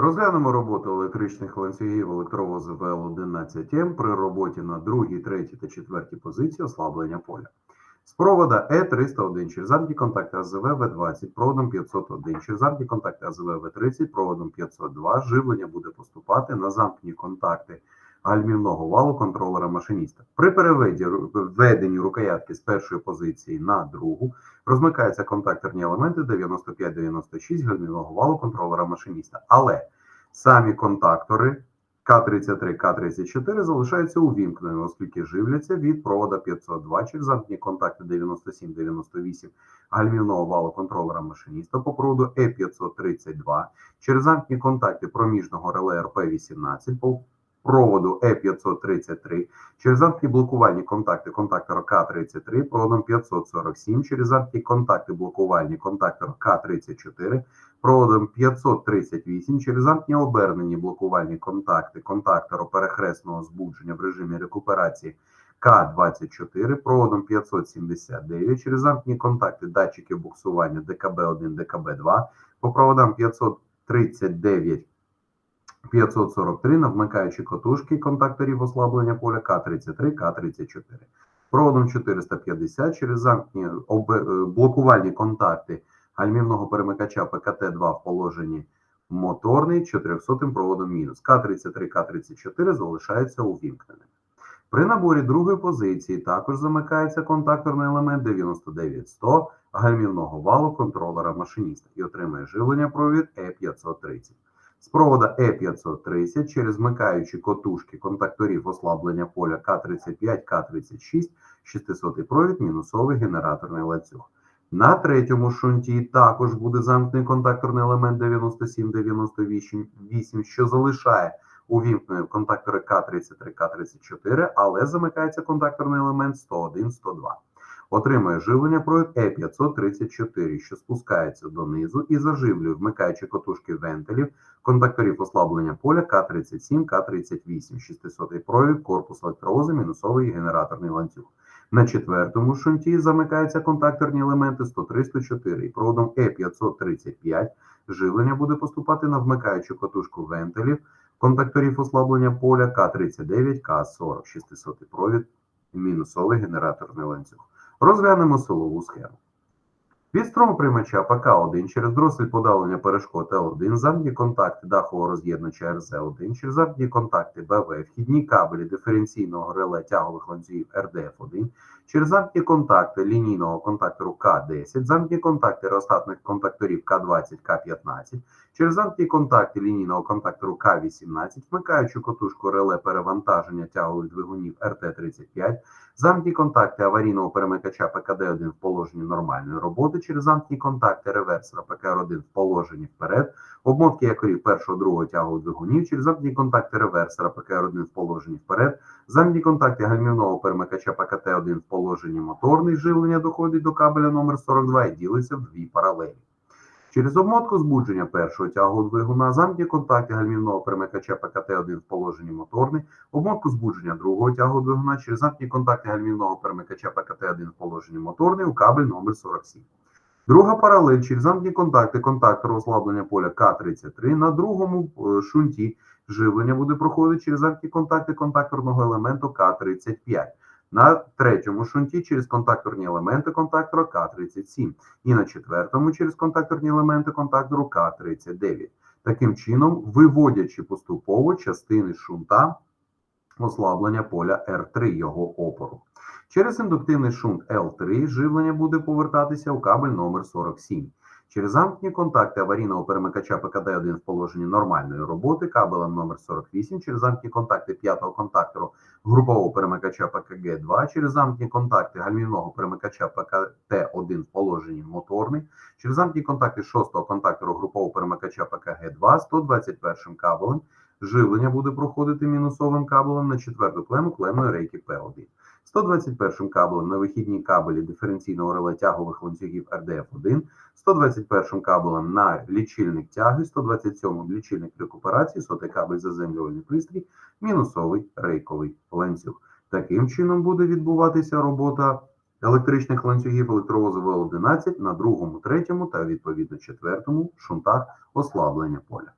Розглянемо роботу електричних ланцюгів електровозу ВЛ-11М при роботі на другій, третій та четвертій позиції ослаблення поля. З провода Е301 через антиконтакт АЗВ В20 проводом 501 через антиконтакт АЗВ В30 проводом 502 живлення буде поступати на замкні контакти гальмівного валу контролера машиніста. При переведі введенні рукоятки з першої позиції на другу розмикаються контакторні елементи 95-96 гальмівного валу контролера машиніста. Але самі контактори К33, К34 залишаються увімкненими, оскільки живляться від провода 502 через замкні контакти 97-98 гальмівного валу контролера машиніста по проводу Е532 через замкні контакти проміжного реле РП-18 по проводу Е533 через замкні блокувальні контакти контактора К33 проводом 547 через замкні контакти блокувальні контактора К34 проводом 538 через замкні обернені блокувальні контакти контактору перехресного збудження в режимі рекуперації К24 проводом 579 через замкні контакти датчиків буксування ДКБ1, ДКБ2 по проводам 539 543 на вмикаючі котушки контакторів ослаблення поля К33, К34. Проводом 450 через замкні е, блокувальні контакти гальмівного перемикача ПКТ-2 в положенні моторний 400 проводом мінус. К33, К34 залишаються увімкненими. При наборі другої позиції також замикається контакторний елемент 99100 гальмівного валу контролера машиніста і отримує живлення провід Е530. З провода Е530 через вмикаючі котушки контакторів ослаблення поля К35, К36, 600 провід, мінусовий генераторний ланцюг. На третьому шунті також буде замкнений контакторний елемент 97-98, що залишає увімкненим контактори К33, К34, але замикається контакторний елемент 101-102. Отримує живлення провід Е534, що спускається донизу і заживлює вмикаючі котушки вентилів контакторів ослаблення поля К37, К38, 600 провід, корпус електровозу, мінусовий генераторний ланцюг. На четвертому шунті замикаються контакторні елементи 103-104 і проводом Е535 живлення буде поступати на вмикаючу котушку вентилів контакторів ослаблення поля К39, К40, 600 провід, мінусовий генераторний ланцюг. Розглянемо силову схему. Від струмоприймача ПК1 через дросель подавлення перешкод Л1, замкні контакти дахового роз'єднача РЗ1, через замкні контакти БВ, вхідні кабелі диференційного реле тягових ланцюгів РДФ1, через замкні контакти лінійного контактору К10, замкні контакти розстатних контакторів К20, К15, через замкні контакти лінійного контактору К18, вмикаючу котушку реле перевантаження тягових двигунів РТ-35, замкні контакти аварійного перемикача ПКД-1 в положенні нормальної роботи, через замкні контакти реверсора ПКР-1 в положенні вперед, обмотки якорів першого другого тягових двигунів, через замкні контакти реверсора ПКР-1 в положенні вперед, замкні контакти гальмівного перемикача ПКТ-1 в положенні моторний, живлення доходить до кабеля номер 42 і ділиться в дві паралелі. Через обмотку збудження першого тягового двигуна, замкні контакти гальмівного перемикача ПКТ-1 в положенні моторний, обмотку збудження другого тягового двигуна через замкні контакти гальмівного перемикача ПКТ-1 в положенні моторний у кабель номер 47. Друга паралель через замкні контакти контактору ослаблення поля К33 на другому е, шунті живлення буде проходити через замкні контакти контакторного елементу К35. На третьому шунті через контакторні елементи контактора К37 і на четвертому через контакторні елементи контактору К39. Таким чином, виводячи поступово частини шунта ослаблення поля R3 його опору. Через індуктивний шунт L3 живлення буде повертатися у кабель номер 47. Через замкні контакти аварійного перемикача ПКД-1 в положенні нормальної роботи кабелем номер 48 через замкні контакти п'ятого контактору групового перемикача ПКГ-2, через замкні контакти гальмівного перемикача ПКТ-1 в положенні моторний, через замкні контакти шостого контактору групового перемикача ПКГ-2 121 кабелем живлення буде проходити мінусовим кабелем на четверту клему клемної рейки П1. 121 кабелем на вихідні кабелі диференційного реле тягових ланцюгів РДФ1, 121 кабелем на лічильник тяги, 127 лічильник рекуперації, сотий кабель заземлювальний пристрій, мінусовий рейковий ланцюг. Таким чином буде відбуватися робота електричних ланцюгів електровозу В11 на другому, третьому та відповідно четвертому шунтах ослаблення поля.